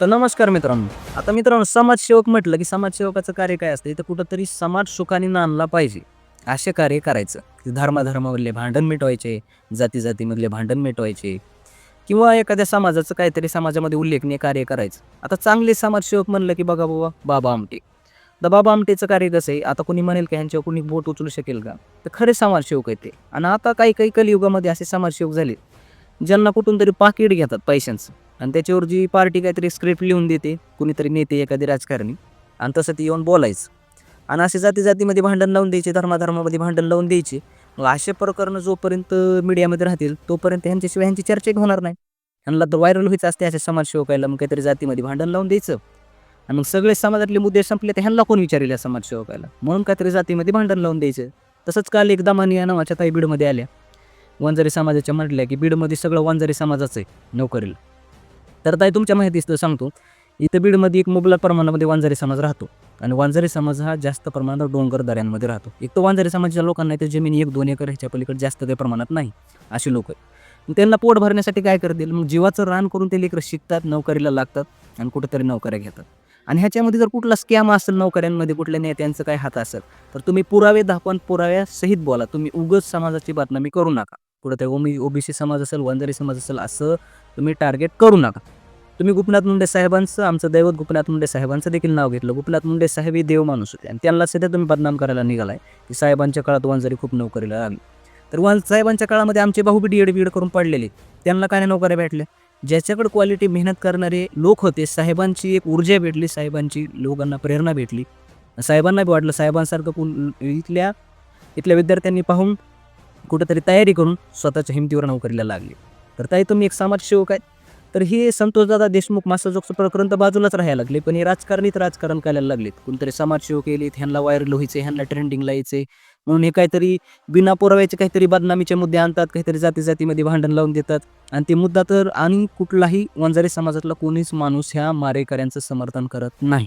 तर नमस्कार मित्रांनो. आता मित्रांनो समाजसेवक म्हटलं की समाजसेवकाचं कार्य काय असतं? तर कुठंतरी समाज सुखाने नांदला पाहिजे. असे कार्य करायचं. धर्माधर्मावरले धर्माधर्मामधले भांडण मिटवायचे जाती जातीमधले भांडण मिटवायचे किंवा एखाद्या समाजाचं काहीतरी समाजामध्ये उल्लेखनीय कार्य करायचं. आता चांगले समाजसेवक म्हणलं की बघा बाबा बाबा आमटे. तर बाबा आमटेचं कार्य कसं आहे? आता कोणी म्हणेल का ह्यांच्यावर कोणी बोट उचलू शकेल का? तर खरे समाजसेवक आहेत ते. आणि आता काही काही कलियुगामध्ये असे समाजसेवक झाले ज्यांना कुठून तरी पाकिट घेतात पैशांचं. आणि त्याच्यावर जी पार्टी काहीतरी स्क्रिप्ट लिहून देते कुणीतरी नेते एखादी राजकारणी आणि तसं ते येऊन बोलायचं. आणि असे जाती जातीमध्ये भांडण लावून द्यायचे धर्माधर्मामध्ये भांडण लावून द्यायचे. मग अशा प्रकरणं जोपर्यंत मीडियामध्ये राहतील तोपर्यंत ह्यांच्याशिवाय ह्यांची चर्चा होणार नाही. ह्यांना तर व्हायरल व्हायचं असते अशा समाजसेवकायला मग काहीतरी जातीमध्ये भांडण लावून द्यायचं. आणि मग सगळे समाजातले मुद्दे संपले तर ह्यांना कोण विचारेल या समाजसेवकाला म्हणून काहीतरी जातीमध्ये भांडण लावून द्यायचं. तसंच काल एकदा मानी या नावाच्या ताई बीडमध्ये आल्या. वंजारी समाजाच्या म्हटल्या की बीडमध्ये सगळं वंजारी समाजाचं आहे. नोकरीला. तर ताई तुमच्या माहितीचं सांगतो. इथं बीडमध्ये एक मुबलक प्रमाणामध्ये वांजारी समाज राहतो. आणि वांजारी समाज हा जास्त प्रमाणात डोंगर दऱ्यांमध्ये राहतो. एक तर वांजारी समाजाच्या लोकांना इथे जमीन एक दोन एकर ह्याच्या पलीकडे जास्त काही प्रमाणात नाही असे लोक आहेत. मग त्यांना पोट भरण्यासाठी काय करतील? मग जीवाचं रान करून ते लेकरं शिकतात नोकरीला लागतात आणि कुठेतरी नोकऱ्या घेतात. आणि ह्याच्यामध्ये जर कुठला स्कॅम असेल नोकऱ्यांमध्ये कुठल्या नेत्यांचं काय हात असेल तर तुम्ही पुरावे दाखवून पुराव्यासहित बोला. तुम्ही उगच समाजाची बातमी करू नका. कुठं ओमी ओबीसी समाज असेल वंजारी समाज असेल असं तुम्ही टार्गेट करू नका. तुम्ही गोपनाथ मुंडे साहेबांचं आमचं दैवत गोपनाथ मुंडे साहेबांचं देखील नाव घेतलं. गुपनाथ मुंडे साहेब हे देव माणूस होते. आणि त्यांना सध्या तुम्ही बदनाम करायला निघालाय. की साहेबांच्या काळात वंजारी खूप नोकरीला लागली तर वन साहेबांच्या काळामध्ये आमचे भाऊ बी डीएड करून पडलेले. त्यांना काय नाही नोकऱ्या भेटल्या. ज्याच्याकडे क्वालिटी मेहनत करणारे लोक होते साहेबांची एक ऊर्जा भेटली साहेबांची लोकांना प्रेरणा भेटली. साहेबांना बी वाटलं साहेबांसारखं कोण इथल्या इथल्या विद्यार्थ्यांनी पाहून कुठेतरी तयारी करून स्वतःच्या हिमतीवर नोकरीला लागली. तर ताई तुम्ही एक समाजसेवक आहे. तर हे संतोषदादा देशमुख मासाजोगचं प्रकरण तर बाजूलाच राहायला लागले पण हे राजकारणीत राजकारण करायला लागलेत. कोणतरी समाजसेवक येलेत ह्यांना व्हायरल व्हायचे ह्यांना ट्रेंडिंगला यायचे. म्हणून हे काहीतरी बिना पुराव्याचे काहीतरी बदनामीचे मुद्दे आणतात काहीतरी जाती जातीमध्ये भांडण लावून देतात. आणि ते मुद्दा तर आणि कुठलाही वंजारी समाजातला कोणीच माणूस ह्या मारेकऱ्यांचं समर्थन करत नाही.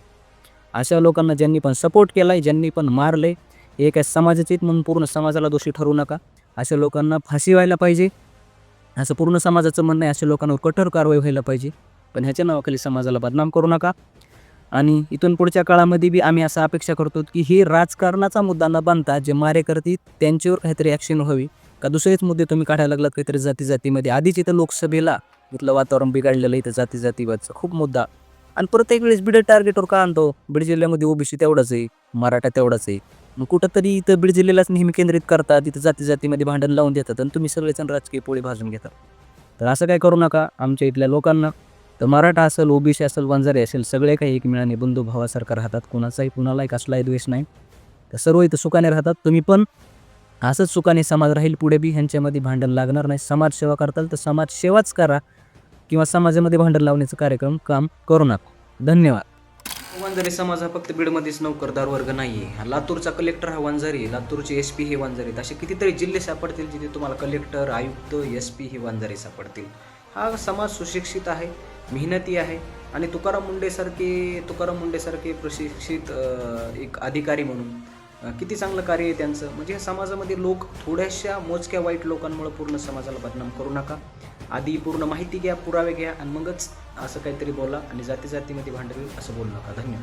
अशा लोकांना ज्यांनी पण सपोर्ट केला आहे ज्यांनी पण मारले हे काय समाजाचे आहेत म्हणून पूर्ण समाजाला दोषी ठरवू नका. अशा लोकांना फाशी व्हायला पाहिजे. असं पूर्ण समाजाचं म्हणणं आहे अशा लोकांवर कठोर कारवाई व्हायला पाहिजे. पण ह्याच्या नावाखाली समाजाला बदनाम करू नका. आणि इथून पुढच्या काळामध्ये बी आम्ही असं अपेक्षा करतो की हे राजकारणाचा मुद्दा न बांधता जे मारे करतील त्यांच्यावर काहीतरी ॲक्शन व्हावी. का दुसरेच मुद्दे तुम्ही काढायला लागलात काहीतरी जाती जातीमध्ये आधीच इथं लोकसभेला इथलं वातावरण बिघडलेलं इथं जाती जातीवादचं खूप मुद्दा. आणि प्रत्येक वेळेस बीड टार्गेटवर का आणतो? बीड जिल्ह्यामध्ये ओबीसी तेवढाच आहे मराठा तेवढाच आहे. मग कुठंतरी इथं बीड जिल्ह्यालाच नेहमी केंद्रित करतात तिथं जाती जातीमध्ये भांडण लावून देतात आणि तुम्ही सगळेजण राजकीय पोळी भाजून घेतात तर असं काय करू नका आमच्या इथल्या लोकांना. तर मराठा असेल ओबीसी असेल वंजारी असेल सगळे काही एकमेळाने बंधू भावासारखं राहतात. कुणाचाही कुणालाही कसलाही द्वेष नाही. तर सर्व इथं सुखाने राहतात. तुम्ही पण असंच सुखाने समाज राहील पुढे बी. ह्यांच्यामध्ये भांडण लागणार नाही. समाजसेवा करताल तर समाजसेवाच करा किंवा समाजामध्ये भांडण लावण्याचं कार्यक्रम काम करू नका. धन्यवाद. वंजारी समाज हा फक्त बीडमध्येच नोकरदार वर्ग नाही आहे हा लातूरचा कलेक्टर हा वंजारी आहे. लातूरचे एस पी हे वंजारी असे कितीतरी जिल्हे सापडतील जिथे तुम्हाला कलेक्टर आयुक्त एस पी हे वंजारी सापडतील. हा समाज सुशिक्षित आहे मेहनती आहे आणि तुकाराम मुंडेसारखे तुकाराम मुंडेसारखे प्रशिक्षित एक अधिकारी म्हणून किती चांगलं कार्य आहे त्यांचं. म्हणजे समाजामध्ये लोक थोड्याशा मोजक्या वाईट लोकांमुळे पूर्ण समाजाला बदनाम करू नका. आधी पूर्ण माहिती घ्या पुरावे घ्या आणि मगच असं काहीतरी बोला आणि जाती जातीमध्ये भांडवी असं बोलू नका. धन्यवाद.